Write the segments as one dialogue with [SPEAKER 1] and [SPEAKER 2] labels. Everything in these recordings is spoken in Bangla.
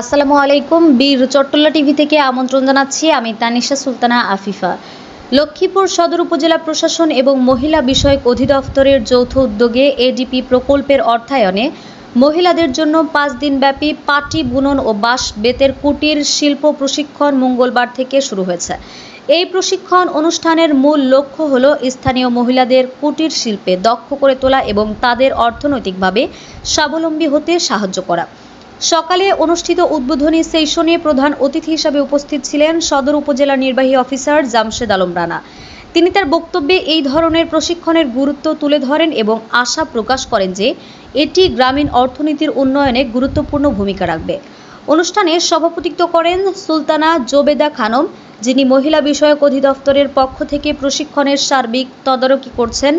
[SPEAKER 1] আসসালামু আলাইকুম, বীর চট্টলা টিভি থেকে আমন্ত্রণ জানাচ্ছি আমি তানিশা সুলতানা আফিফা। লক্ষ্মীপুর সদর উপজেলা প্রশাসন এবং মহিলা বিষয়ক অধিদপ্তরের যৌথ উদ্যোগে এডিপি প্রকল্পের অর্থায়নে মহিলাদের জন্য পাঁচ দিনব্যাপী পাটি, বুনন ও বাঁশ, বেতের কুটির, শিল্প প্রশিক্ষণ মঙ্গলবার থেকে শুরু হয়েছে। এই প্রশিক্ষণ অনুষ্ঠানের মূল লক্ষ্য হল স্থানীয় মহিলাদের কুটির শিল্পে দক্ষ করে তোলা এবং তাদের অর্থনৈতিকভাবে স্বাবলম্বী হতে সাহায্য করা। সকালে অনুষ্ঠিত উদ্বোধনী সেশনে প্রধান অতিথি হিসাবে উপস্থিত ছিলেন সদর উপজেলা নির্বাহী অফিসার জামশেদ আলম রানা। তিনি তার বক্তব্যে এই ধরনের প্রশিক্ষণের গুরুত্ব তুলে ধরেন এবং আশা প্রকাশ করেন যে এটি গ্রামীণ অর্থনীতির উন্নয়নে গুরুত্বপূর্ণ ভূমিকা রাখবে। অনুষ্ঠানে সভাপতিত্ব করেন সুলতানা জোবেদা খানম, যিনি মহিলা বিষয়ক অধিদপ্তরের পক্ষ থেকে প্রশিক্ষণের সার্বিক তদারকি করছেন।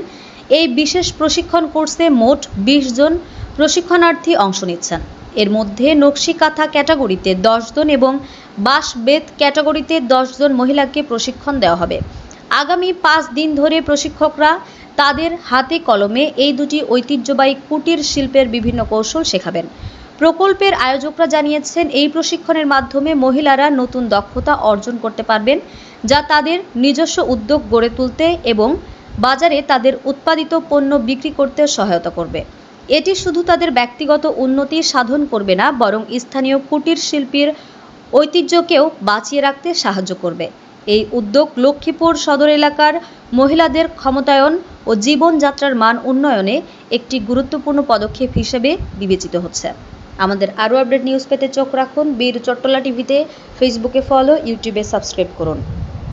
[SPEAKER 1] এই বিশেষ প্রশিক্ষণ কোর্সে মোট বিশ জন প্রশিক্ষণার্থী অংশ নিচ্ছেন। এর মধ্যে নকশি কাঁথা ক্যাটাগরিতে জন এবং বাঁশ বেত ক্যাটাগরিতে জন মহিলাকে প্রশিক্ষণ দেওয়া হবে। আগামী পাঁচ দিন ধরে প্রশিক্ষকরা তাদের হাতে কলমে এই দুটি ঐতিহ্যবাহী কুটির শিল্পের বিভিন্ন কৌশল শেখাবেন। প্রকল্পের আয়োজকরা জানিয়েছেন, এই প্রশিক্ষণের মাধ্যমে মহিলারা নতুন দক্ষতা অর্জন করতে পারবেন, যা তাদের নিজস্ব উদ্যোগ গড়ে তুলতে এবং বাজারে তাদের উৎপাদিত পণ্য বিক্রি করতে সহায়তা করবে। এটি শুধু তাদের ব্যক্তিগত উন্নতি সাধন করবে না, বরং স্থানীয় কুটির শিল্পীর ঐতিহ্যকেও বাঁচিয়ে রাখতে সাহায্য করবে। এই উদ্যোগ লক্ষ্মীপুর সদর এলাকার মহিলাদের ক্ষমতায়ন ও জীবনযাত্রার মান উন্নয়নে একটি গুরুত্বপূর্ণ পদক্ষেপ হিসেবে বিবেচিত হচ্ছে। আমাদের আরও আপডেট নিউজ পেতে চোখ রাখুন বীর চট্টলা টিভিতে। ফেসবুকে ফলো, ইউটিউবে সাবস্ক্রাইব করুন।